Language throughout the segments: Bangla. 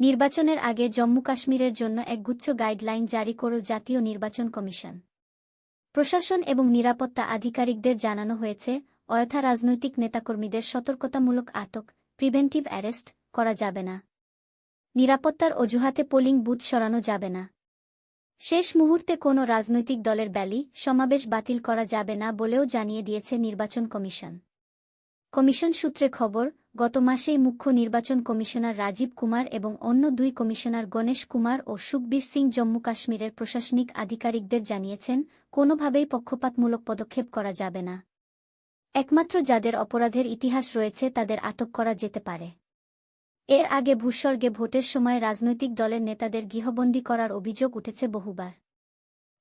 নির্বাচনের আগে জম্মু কাশ্মীরের জন্য একগুচ্ছ গাইডলাইন জারি করল জাতীয় নির্বাচন কমিশন। প্রশাসন এবং নিরাপত্তা আধিকারিকদের জানানো হয়েছে, অয়থা রাজনৈতিক নেতাকর্মীদের সতর্কতামূলক আটক, প্রিভেন্টিভ অ্যারেস্ট করা যাবে না। নিরাপত্তার অজুহাতে পোলিং বুথ সরানো যাবে না। শেষ মুহূর্তে কোনো রাজনৈতিক দলের ব্যালি, সমাবেশ বাতিল করা যাবে না বলেও জানিয়ে দিয়েছে নির্বাচন কমিশন। কমিশন সূত্রে খবর গত মাসেই মুখ্য নির্বাচন কমিশনার রাজীব কুমার এবং অন্য দুই কমিশনার গণেশ কুমার ও সুখবীর সিং জম্মু কাশ্মীরের প্রশাসনিক আধিকারিকদের জানিয়েছেন, কোনোভাবেই পক্ষপাতমূলক পদক্ষেপ করা যাবে না। একমাত্র যাদের অপরাধের ইতিহাস রয়েছে তাদের আটক করা যেতে পারে। এর আগে ভূস্বর্গে ভোটের সময় রাজনৈতিক দলের নেতাদের গৃহবন্দী করার অভিযোগ উঠেছে বহুবার।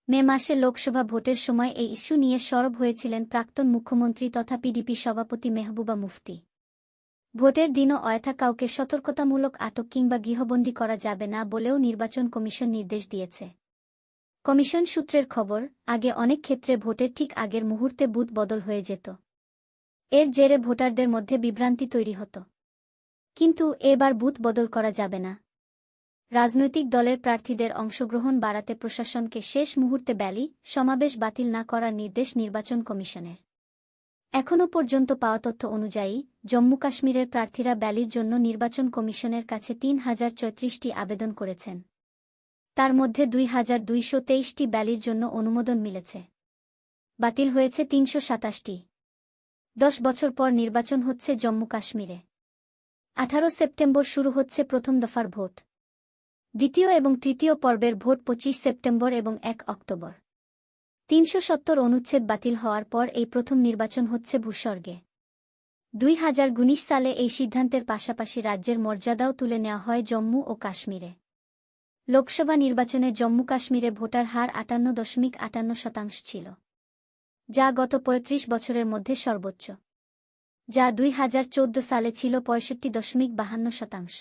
মে মাসে লোকসভা ভোটের সময় এই ইস্যু নিয়ে সরব হয়েছিলেন প্রাক্তন মুখ্যমন্ত্রী তথা পিডিপি সভাপতি মেহবুবা মুফতি। ভোটের দিনও অয়থা কাউকে সতর্কতামূলক আটক কিংবা গৃহবন্দী করা যাবে না বলেও নির্বাচন কমিশন নির্দেশ দিয়েছে। কমিশন সূত্রের খবর, আগে অনেক ক্ষেত্রে ভোটের ঠিক আগের মুহূর্তে বুথ বদল হয়ে যেত। এর জেরে ভোটারদের মধ্যে বিভ্রান্তি তৈরি হতো। কিন্তু এবার বুথ বদল করা যাবে না। রাজনৈতিক দলের প্রার্থীদের অংশগ্রহণ বাড়াতে প্রশাসনকে শেষ মুহূর্তে ব্যালি, সমাবেশ বাতিল না করার নির্দেশ নির্বাচন কমিশনের। এখনও পর্যন্ত পাওয়া তথ্য অনুযায়ী জম্মু কাশ্মীরের প্রার্থীরা ব্যালির জন্য নির্বাচন কমিশনের কাছে তিন হাজার চৌত্রিশটি আবেদন করেছেন। তার মধ্যে দুই হাজার দুইশো তেইশটি ব্যালির জন্য অনুমোদন মিলেছে। বাতিল হয়েছে তিনশো সাতাশটি। দশ বছর পর নির্বাচন হচ্ছে জম্মু কাশ্মীরে আঠারো সেপ্টেম্বর শুরু হচ্ছে প্রথম দফার ভোট। দ্বিতীয় এবং তৃতীয় পর্বের ভোট পঁচিশ সেপ্টেম্বর এবং এক অক্টোবর। তিনশো সত্তর অনুচ্ছেদ বাতিল হওয়ার পর এই প্রথম নির্বাচন হচ্ছে ভূস্বর্গে। দুই হাজার গুনিশ সালে এই সিদ্ধান্তের পাশাপাশি রাজ্যের মর্যাদাও তুলে নেওয়া হয় জম্মু ও কাশ্মীরে। লোকসভা নির্বাচনে জম্মু কাশ্মীরে ভোটার হার আটান্ন দশমিক আটান্ন শতাংশ ছিল, যা গত ৩৫ বছরের মধ্যে সর্বোচ্চ, যা দুই হাজার চোদ্দ সালে ছিল পঁয়ষট্টি দশমিক বাহান্ন শতাংশ।